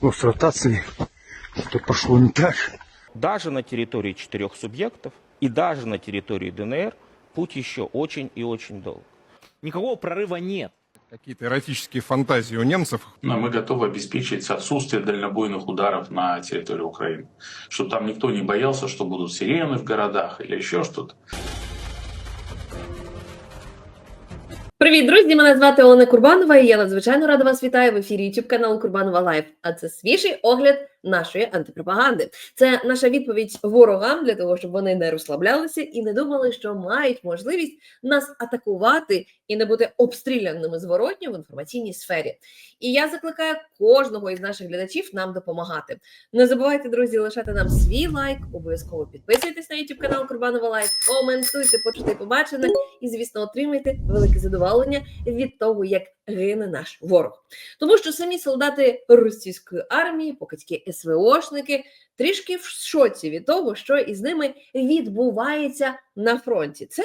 Но с ротацией что пошло не так. Даже на территории четырех субъектов и даже на территории ДНР путь еще очень и очень долг. Никакого прорыва нет. Какие-то эротические фантазии у немцев. Но мы готовы обеспечить отсутствие дальнобойных ударов на территории Украины. Чтобы там никто не боялся, что будут сирены в городах или еще что-то. Привіт, друзі! Мене звати Олена Курбанова, і я надзвичайно рада вас вітаю в ефірі YouTube каналу Курбанова Лайф. А це свіжий огляд нашої антипропаганди. Це наша відповідь ворогам для того, щоб вони не розслаблялися і не думали, що мають можливість нас атакувати і не бути обстріляними зворотньо в інформаційній сфері. І я закликаю кожного із наших глядачів нам допомагати. Не забувайте, друзі, лишати нам свій лайк, обов'язково підписуйтесь на YouTube канал Курбанова Лайф, коментуйте, почути побачене і, звісно, отримайте велике задоволення від того, як гине наш ворог. Тому що самі солдати російської армії, покидьки СВОшники, трішки в шоці від того, що із ними відбувається на фронті. Це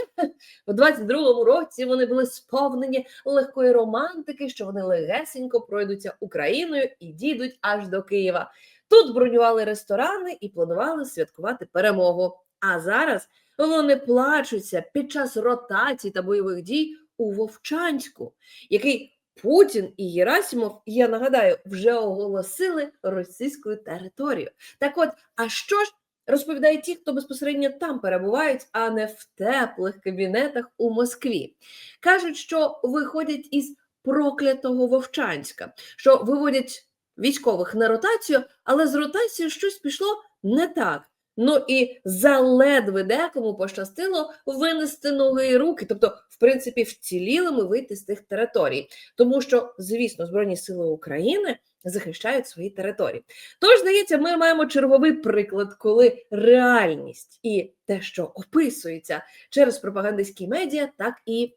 в 22-му році вони були сповнені легкої романтики, що вони легесенько пройдуться Україною і дійдуть аж до Києва. Тут бронювали ресторани і планували святкувати перемогу. А зараз вони плачуться під час ротацій та бойових дій у Вовчанську, який Путін і Єрасімов, я нагадаю, вже оголосили російською територією. Так от, а що ж розповідають ті, хто безпосередньо там перебувають, а не в теплих кабінетах у Москві? Кажуть, що виходять із проклятого Вовчанська, що виводять військових на ротацію, але з ротацією щось пішло не так. Ну і заледве декому пощастило винести ноги і руки, тобто, в принципі, вцілілими вийти з тих територій, тому що, звісно, Збройні Сили України захищають свої території. Тож, здається, ми маємо черговий приклад, коли реальність і те, що описується через пропагандистські медіа, так і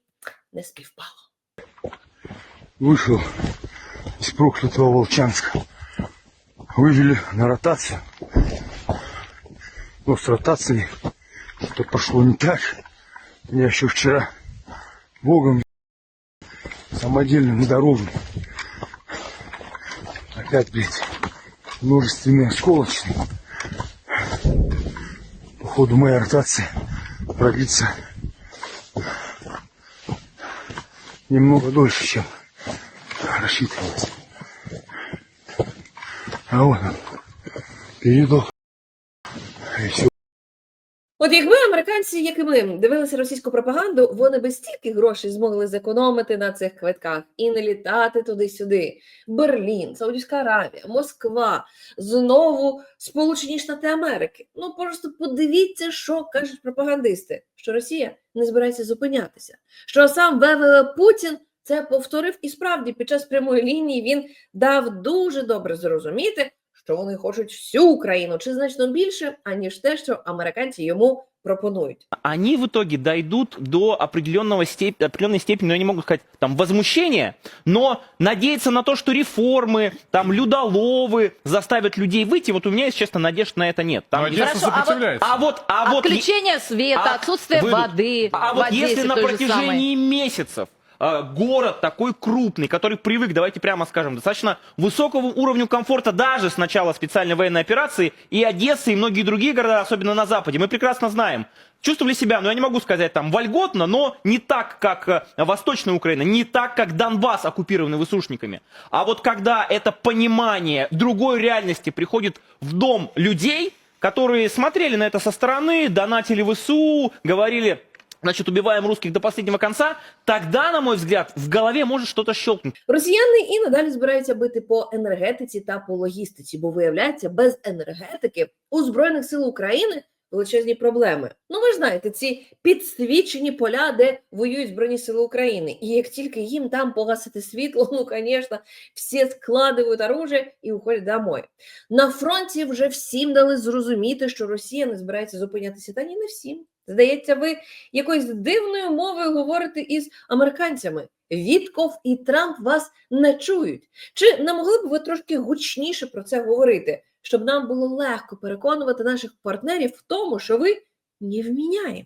не співпало. Вышел из проклятого Волчанска. Вывели на ротацию. Но с ротацией что пошло не так. Я еще вчера богом самодельным дорогам. Опять, блядь, множественные осколочные. Походу моя ротация продлится немного дольше, чем рассчитывалось. А вот он, передох. От якби американці, як і ми, дивилися російську пропаганду, вони би стільки грошей змогли зекономити на цих квитках і не літати туди-сюди. Берлін, Саудівська Аравія, Москва, знову Сполучені Штати Америки. Ну просто подивіться, що кажуть пропагандисти, що Росія не збирається зупинятися. Що сам ВВ Путін це повторив і справді під час прямої лінії він дав дуже добре зрозуміти, що вони хочуть всю Україну чи значно більше, аніж те, що американці йому пропонують. Они в итоге дойдут до определенного степ- определенной степени, ну, я не могу сказать, там, возмущения, но надеяться на то, что реформы, там, людоловы заставят людей выйти, вот у меня, если честно, надежд на это нет. Там, Но Одесса Хорошо, а вот- сопротивляется. а вот, а вот... Отключение света, а, отсутствие выйдут. воды. А в вот Одессе если на той же самой. протяжении месяцев э, город такой крупный, который привык, давайте прямо скажем, достаточно высокому уровню комфорта даже с начала специальной военной операции, и Одесса, и многие другие города, особенно на Западе, мы прекрасно знаем, чувствовали себя, ну я не могу сказать там вольготно, но не так, как э, Восточная Украина, не так, как Донбасс, оккупированный высушниками. А вот когда это понимание другой реальности приходит в дом людей, которые смотрели на это со стороны, донатили в СУ, говорили, значит, убиваем русских до последнего конца, тогда, на мой взгляд, в голове может что-то щелкнуть. Росіяни і надалі збираються бити по енергетиці та по логістиці, бо виявляється, без енергетики у збройних сил України величезні проблеми. Ну ви ж знаєте, ці підсвічені поля, де воюють збройні сили України. І як тільки їм там погасити світло, ну звісно, всі складують оружие і уходять домой. На фронті вже всім дали зрозуміти, що Росія не збирається зупинятися. Та ні, не всім. Здається, ви якоюсь дивною мовою говорите із американцями. Вітков і Трамп вас не чують. Чи не могли б ви трошки гучніше про це говорити, щоб нам було легко переконувати наших партнерів в тому, що ви невміняємі?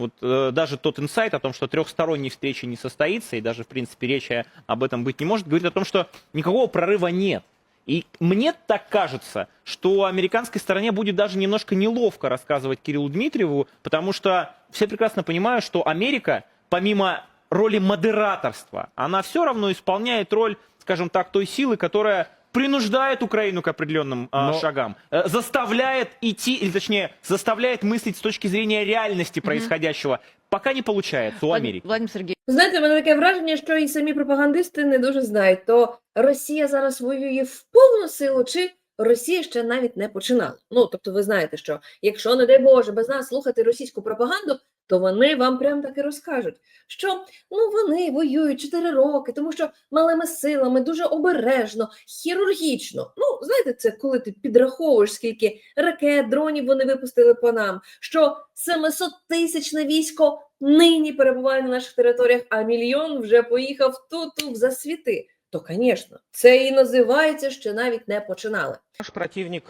Вот э, даже тот инсайт о том, что трехсторонней встречи не состоится, и даже, в принципе, речи об этом быть не может, говорит о том, что никакого прорыва нет. И мне так кажется, что американской стороне будет даже немножко неловко рассказывать Кириллу Дмитриеву, потому что все прекрасно понимают, что Америка, помимо роли модераторства, она все равно исполняет роль, скажем так, той силы, которая принуждает Украину к определенным а, Но- шагам, э, заставляет идти, или точнее, заставляет мыслить с точки зрения реальности происходящего. Пока не получается у Америки. Владимир Сергеевич, Знаєте, в мене таке враження, що і самі пропагандисти не дуже знають, то Росія зараз воює в повну силу, чи Росія ще навіть не починала. Ну тобто, ви знаєте, що якщо, не дай Боже, без нас слухати російську пропаганду, то вони вам прям так і розкажуть, що ну вони воюють 4 роки, тому що малими силами, дуже обережно, хірургічно. Ну, знаєте, це коли ти підраховуєш, скільки ракет, дронів вони випустили по нам, що 700 тисячне військо нині перебуває на наших територіях, а мільйон вже поїхав тут в засвіти. То, звісно, це і називається, що навіть не починали. Наш противник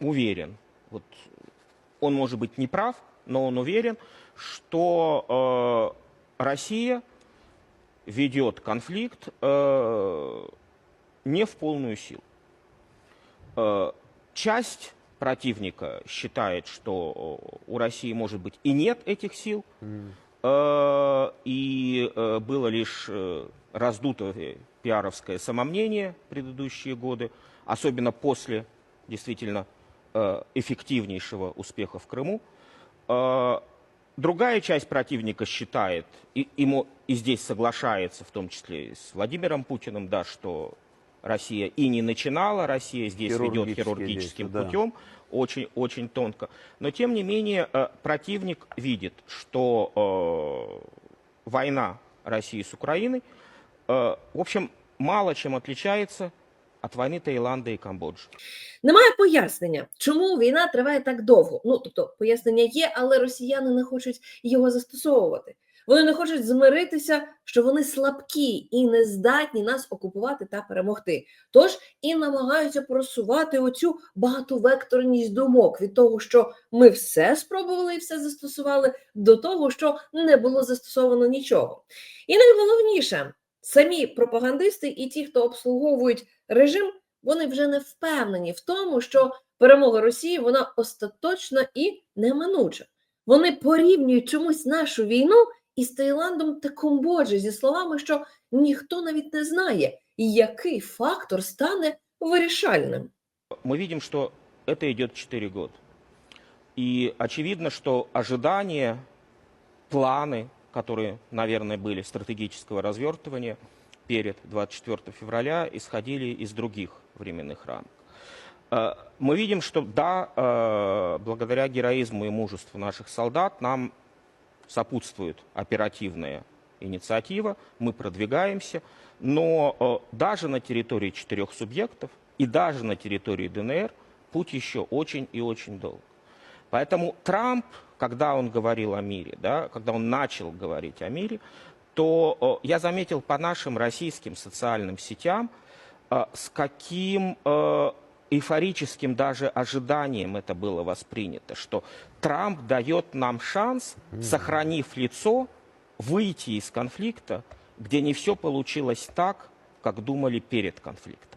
уверен, вот он может быть не прав, но он уверен, что э, Россия ведет конфликт э, не в полную силу. Э, часть противника считает, что у России может быть и нет этих сил, э, и э, было лишь э, раздутое пиаровское самомнение предыдущие годы, особенно после действительно э, эффективнейшего успеха в Крыму. Э, Другая часть противника считает, и, ему, и здесь соглашается, в том числе и с Владимиром Путиным, да, что Россия и не начинала, Россия здесь ведет хирургическим действия, да. путем, очень, очень тонко. Но тем не менее э, противник видит, что э, война России с Украиной, э, в общем, мало чем отличается от войны Таиланда и Камбоджи. Немає пояснення, чому війна триває так довго. Ну тобто, пояснення є, але росіяни не хочуть його застосовувати. Вони не хочуть змиритися, що вони слабкі і не здатні нас окупувати та перемогти. Тож і намагаються просувати оцю багатовекторність думок від того, що ми все спробували і все застосували, до того, що не було застосовано нічого. І найголовніше, самі пропагандисти і ті, хто обслуговують режим, вони вже не впевнені в тому, що перемога Росії вона остаточна і неминуча. Вони порівнюють чомусь нашу війну із Таїландом та Камбоджі зі словами, що ніхто навіть не знає, який фактор стане вирішальним. Мы видим, что это идет 4 года. И очевидно, что ожидания, планы, Которые, наверное, были стратегического развертывания перед 24 февраля, исходили из других временных рамок. Э, Мы видим, что да, э, благодаря героизму и мужеству наших солдат нам сопутствует оперативная инициатива, мы продвигаемся, но э, даже на территории четырех субъектов и даже на территории ДНР путь еще очень и очень долг. Поэтому Трамп, когда он говорил о мире, да, когда он начал говорить о мире, то э, я заметил по нашим российским социальным сетям, э, с каким э, эйфорическим даже ожиданием это было воспринято, что Трамп дает нам шанс, сохранив лицо, выйти из конфликта, где не все получилось так, как думали перед конфликтом.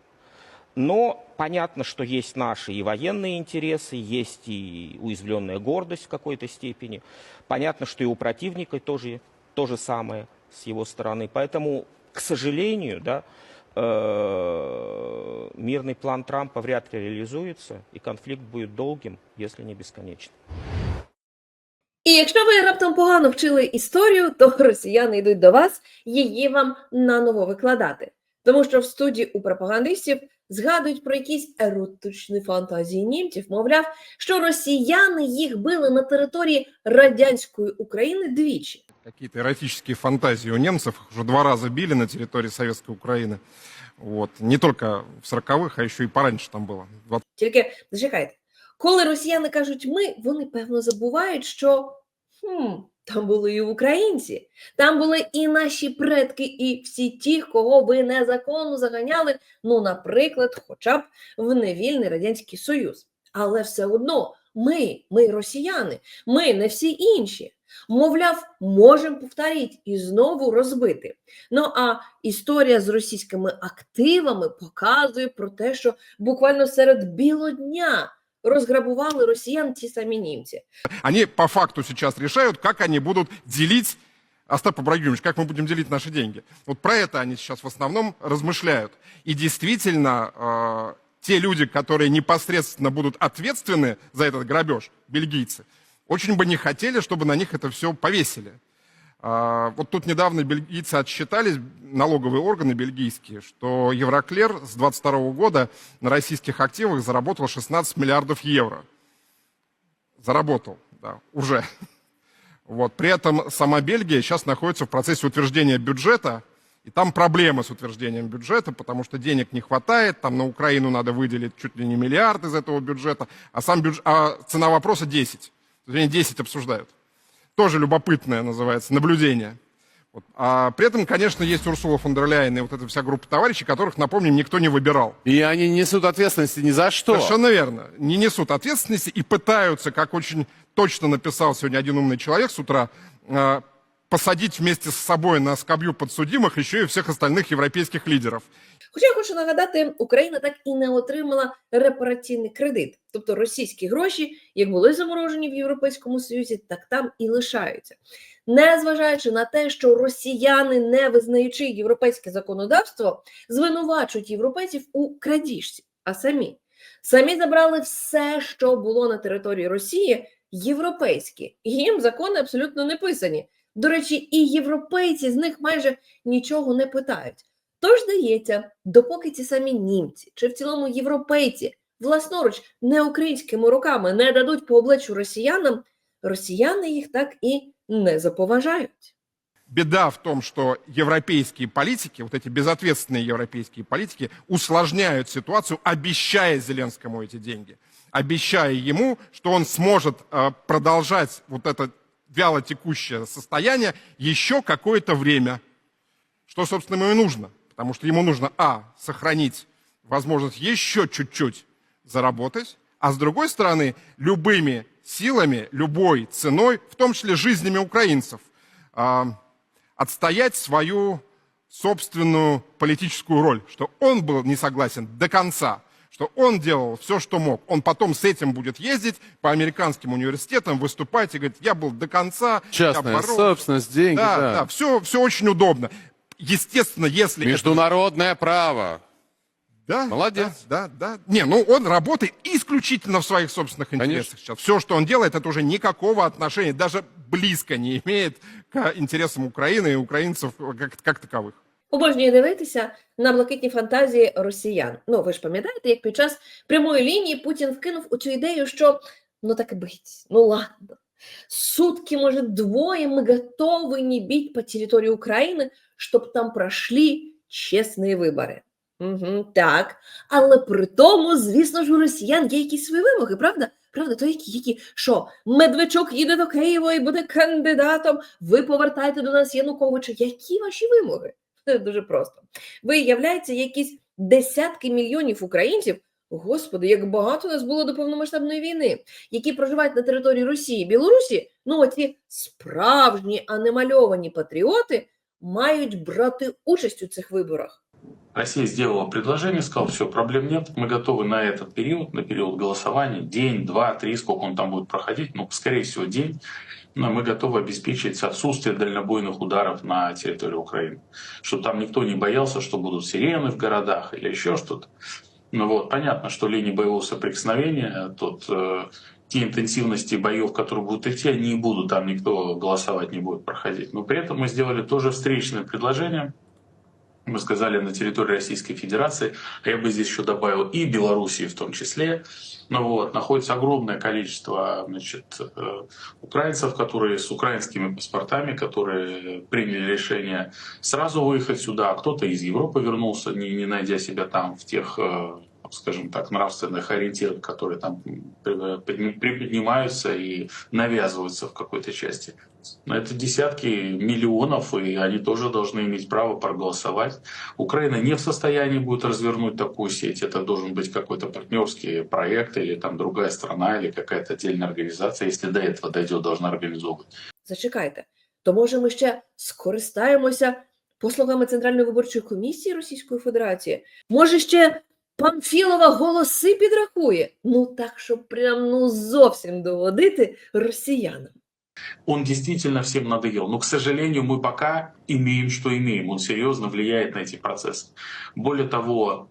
Но понятно, что есть наши и военные интересы, есть и уязвленная гордость в какой-то степени. Понятно, что и у противника тоже то же самое с его стороны. Поэтому, к сожалению, да, э, мирный план Трампа вряд ли реализуется, и конфликт будет долгим, если не бесконечным. І якщо ви раптом погано вчили історію, то росіяни йдуть до вас її вам наново викладати. Тому що в студії у пропагандистів згадують про якісь еротичні фантазії німців, мовляв, що росіяни їх били на території радянської України двічі. Какие-то эротические фантазии у немцев. Их уже два раза били на территории Советской Украины. Вот. Не только в 40-х, а еще и пораньше там было. В Тільки зачекайте, коли росіяни кажуть ми, вони певно забувають, що хм, там були і українці, там були і наші предки, і всі ті, кого ви незаконно заганяли, ну, наприклад, хоча б в невільний радянський союз. Але все одно ми, ми росіяни, ми не всі інші. Мовляв, можемо повторити і знову розбити. Ну а історія з російськими активами показує про те, що буквально серед білого дня розграбували росіян ті самі німці. Они по факту сейчас решают, как они будут делить Остап Ибрагимович, как мы будем делить наши деньги? Вот про это они сейчас в основном размышляют. И действительно, э, те люди, которые непосредственно будут ответственны за этот грабеж, бельгийцы, очень бы не хотели, чтобы на них это все повесили. А, Вот тут недавно бельгийцы отсчитались, налоговые органы бельгийские, что Евроклер с 22 года на российских активах заработал 16 миллиардов евро. Заработал, да, уже. Вот. При этом сама Бельгия сейчас находится в процессе утверждения бюджета, и там проблемы с утверждением бюджета, потому что денег не хватает, там на Украину надо выделить чуть ли не миллиард из этого бюджета, а, сам бюдж... а цена вопроса 10. То есть Они 10 обсуждают. Тоже любопытное называется, наблюдение. Вот. А при этом, конечно, есть Урсула фон дер Ляйен и вот эта вся группа товарищей, которых, напомним, никто не выбирал. И они не несут ответственности ни за что. Совершенно верно. Не несут ответственности и пытаются, как очень точно написал сегодня один умный человек с утра, э, посадить вместе с собой на скамью подсудимых еще и всех остальных европейских лидеров. Хоча я хочу нагадати, Україна так і не отримала репараційний кредит, тобто російські гроші, як були заморожені в Європейському Союзі, так там і лишаються. Незважаючи на те, що росіяни, не визнаючи європейське законодавство, звинувачують європейців у крадіжці, а самі самі забрали все, що було на території Росії, європейські. Їм закони абсолютно не писані. До речі, і європейці з них майже нічого не питають. Тож здається, допоки ці самі німці чи в цілому європейці власноруч не українськими руками не дадуть по обличчю росіянам, росіяни їх так і не заповажають. Беда в том, что европейские политики, вот эти безответственные европейские политики, усложняют ситуацию, обещая Зеленскому эти деньги, обещая ему, что он сможет э, продолжать вот это вяло текущее состояние еще какое-то время. Что, собственно, ему и нужно. Потому что ему нужно, а, сохранить возможность еще чуть-чуть заработать, а с другой стороны, любыми силами, любой ценой, в том числе жизнями украинцев, а, отстоять свою собственную политическую роль, что он был не согласен до конца, что он делал все, что мог. Он потом с этим будет ездить по американским университетам, выступать и говорить, я был до конца, я Частная боролся». собственность, деньги, Да, да. да, все, все очень удобно. Естественно, если... это- Международное право. Да, Молодец. Да, да, да. Не, ну он работает исключительно в своих собственных интересах сейчас. Все, что он делает, это уже никакого отношения, даже близко не имеет к интересам Украины и украинцев как, как таковых. Обожнює дивитися на блакитні фантазії росіян. Ну, ви ж пам'ятаєте, як під час прямої лінії Путін вкинув у цю ідею, що ну так і бить, ну ладно. Сутки, может, двое мы готовы не бить по территории Украины, чтобы там прошли чесні вибори. Угу, так. Але при тому, звісно ж, у росіян є якісь свої вимоги, правда? Правда, то які, які, що Медведчук їде до Києва і буде кандидатом, ви повертаєте до нас Януковича. Які ваші вимоги? Це дуже просто. Виявляється, якісь десятки мільйонів українців, господи, як багато нас було до повномасштабної війни, які проживають на території Росії, Білорусі, ну оці справжні, а не мальовані патріоти, мають брати участь у цих виборах. Россия сделала предложение, сказала, все, проблем нет, мы готовы на этот период, на период голосования, день, два, три, сколько он там будет проходить, ну, скорее всего, день, но мы готовы обеспечить отсутствие дальнобойных ударов на территории Украины. Чтобы там никто не боялся, что будут сирены в городах или еще что-то. Ну вот, понятно, что линии боевого соприкосновения, тут э, те интенсивности боев, которые будут идти, они не будут, там никто голосовать не будет проходить. Но при этом мы сделали тоже встречное предложение, мы сказали, на территории Российской Федерации, а я бы здесь еще добавил и Белоруссии в том числе, ну вот, находится огромное количество значит, э, украинцев, которые с украинскими паспортами, которые приняли решение сразу выехать сюда, а кто-то из Европы вернулся, не, не найдя себя там в тех, э, скажем так, нравственных ориентирах, которые там при- подни- приподнимаются и навязываются в какой-то части. Но это десятки миллионов, и они тоже должны иметь право проголосовать. Украина не в состоянии будет развернуть такую сеть. Это должен быть какой-то партнерский проект или там другая страна или какая-то отдельная организация. Если до этого дойдет, должна организовывать. зачекайте, то може ми ще скористаємося послугами Центральної виборчої комісії Російської Федерації? Може, ще Памфілова голоси підрахує? Ну так, щоб прям ну зовсім доводити росіянам. Он действительно всем надоел. Но, к сожалению, мы пока имеем, что имеем. Он серьезно влияет на эти процессы. Более того,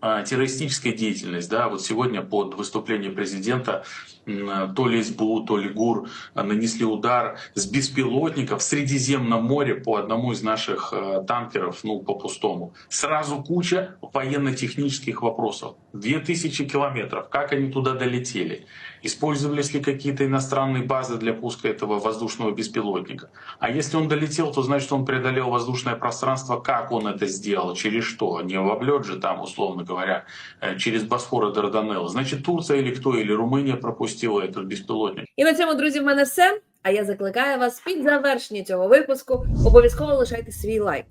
а, террористическая деятельность, да, вот сегодня под выступление президента м, то ли СБУ, то ли ГУР а, нанесли удар с беспилотников в Средиземном море по одному из наших э, танкеров, ну, по пустому. Сразу куча военно-технических вопросов. 2000 километров, как они туда долетели? Использовались ли какие-то иностранные базы для пуска этого воздушного беспилотника? А если он долетел, то значит он преодолел воздушное пространство. Как он это сделал? Через что? Не в облет же там, условно говоря, э, через Босфор и Дарданеллы. Значит, Турция или кто, или Румыния пропустила этот беспилотник. І на цьому, друзі, в мене все. А я закликаю вас під завершення цього випуску обов'язково лишайте свій лайк.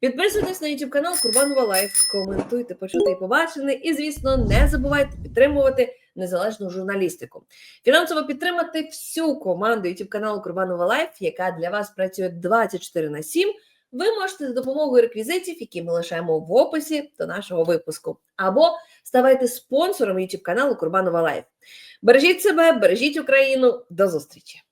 Підписуйтесь на YouTube канал Курбанова Лайф, коментуйте, почути і побачене. І, звісно, не забувайте підтримувати незалежну журналістику. Фінансово підтримати всю команду YouTube каналу Курбанова Лайф, яка для вас працює 24 на 7, ви можете за допомогою реквізитів, які ми лишаємо в описі до нашого випуску, або ставайте спонсором YouTube каналу Курбанова Лайф. Бережіть себе, бережіть Україну. До зустрічі!